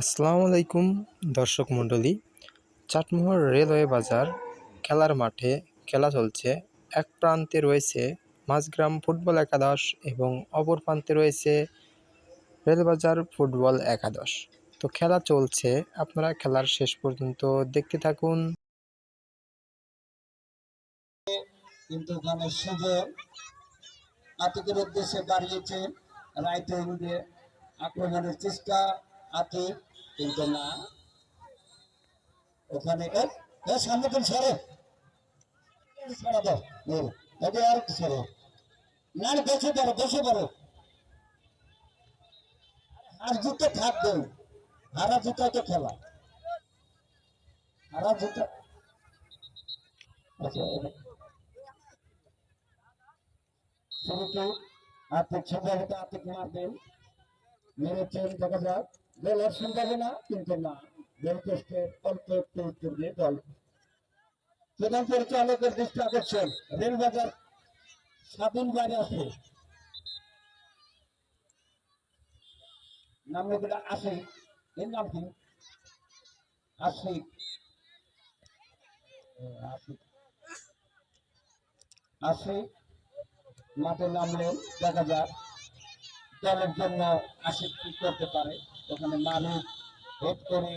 আসসালামু আলাইকুম, দর্শক মণ্ডলী। চাটমোহর রেলওয়ে বাজার, খেলার মাঠে খেলা চলছে। এক প্রান্তে রয়েছে মাঝগ্রাম ফুটবল একাদশ এবং অপর প্রান্তে রয়েছে রেলবাজার ফুটবল একাদশ। তো খেলা চলছে, আপনারা খেলার শেষ পর্যন্ত দেখতে থাকুন। কিন্তু উদ্দেশ্যে দাঁড়িয়েছে উইঙ্গে আক্রমণের চেষ্টা। আতিক কিন্তু না। ওখানে সামনে তুমি সরো। সরা দাও ও, ওকে আর একটু সরো? না না, বসে পারো বসে পারো আর জুতো থাকবে হারা জুতো তো খেলা। হারা জুতো এবার- শুরুতে আর্থিক সম্ভাবনা আর্থিক মারবেন মেরেছেন দেখা যাক গোলের সম্ভাবনা কিন্তু না গোল পোস্টের অল্প একটু উত্তর দিয়ে দল। প্রধান পরিচালকের দৃষ্টি আকর্ষণ, রেলবাজার স্বাধীন বাইরে আছে। নাম এগুলো আসে এর নাম কি? আশিক। আশিক। মাঠে নামলেন দেখা যাক, দলের জন্য আশিক কি করতে পারে। ওখানে মানুষ হেড করে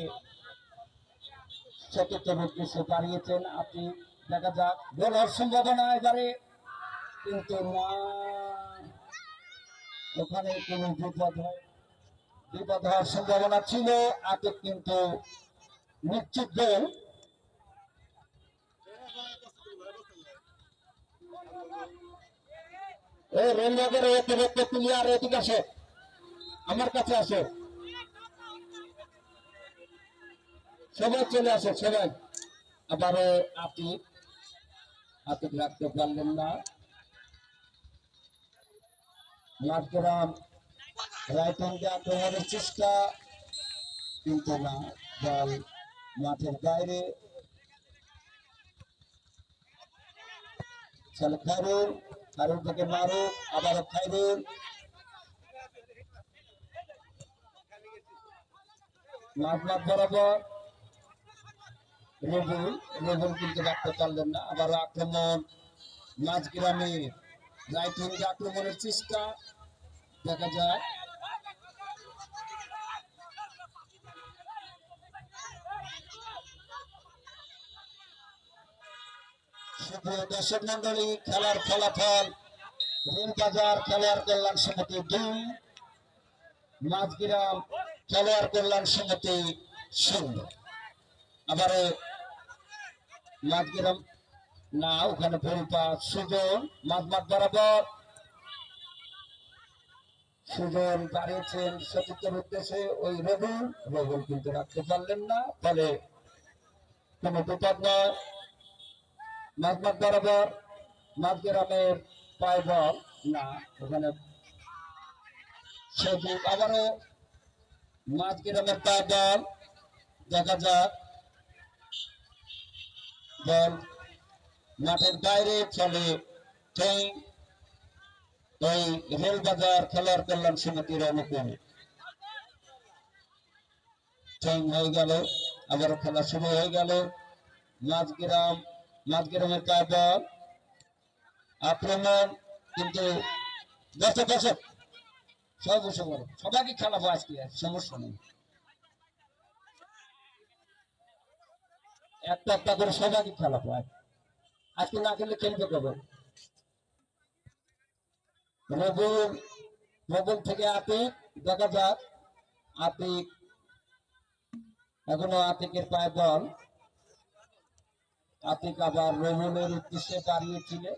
চতুর্থ উদ্দেশ্যে দাঁড়িয়েছেন। আপনি দেখা যাক গোলের সম্ভাবনা এবারে। কিন্তু না, ওখানে কোনো বিপদ হয় বিপদ হওয়ার সম্ভাবনা ছিল। আগে কিন্তু নিশ্চিত গোল ও রেলওয়ের অতিরিক্ত প্লেয়ার এদিকে আসে। আমার কাছে আসে। সবাই চলে আসে, সবাই। আবারও আতিক আতিক রাখতে পারলেন না। চেষ্টা, কিন্তু না মাঠের থেকে মাঠ মাঠ বরাবর। কিন্তু পারলেন না। আবার আক্রমণ। আক্রমণের চেষ্টা। দেখা যায়। দর্শক মন্ডলী, খেলার ফলাফল রেলবাজার খেলোয়াড় কল্যাণ সমিতি দুই, মাঝগ্রাম খেলোয়াড় কল্যাণ সমিতি শূন্য। আবারও মাঝগ্রাম না, ওখানে ভুলপা সুজন মাঝমাঠ বরাবর। সুজন দাঁড়িয়েছেন সতীর্থের উদ্দেশ্যে, ওই রবুল রবুল কিন্তু রাখতে পারলেন না, ফলে কোনো বিপদ নয়। মাঝমাঠ বরাবর মাঝগ্রামের পায় বল। না, ওখানে সবুজ আবারও মাঝগ্রামের পায় বল। দেখা যাক। বল মাঠের বাইরে ওই রেলবাজার খেলোয়াড় কল্যাণ সমিতির অনুকূল। হয়ে গেল আবারও খেলা শুরু হয়ে গেল। মাঝগ্রাম, মাঝগ্রামের পায় আক্রমণ, কিন্তু দর্শক দর্শক সব সবাইকে খেলাবো আজকে সমস্যা নেই। একটা একটা করে সবাইকে খেলাবো আজ আজকে না খেলে খেলবে কবে রবুল রবুল থেকে আতিক, দেখা যাক। আতিক, এখনও আতিকের পায়ে বল। আতিক আবার রবুলের উদ্দেশ্যে দাঁড়িয়েছিলেন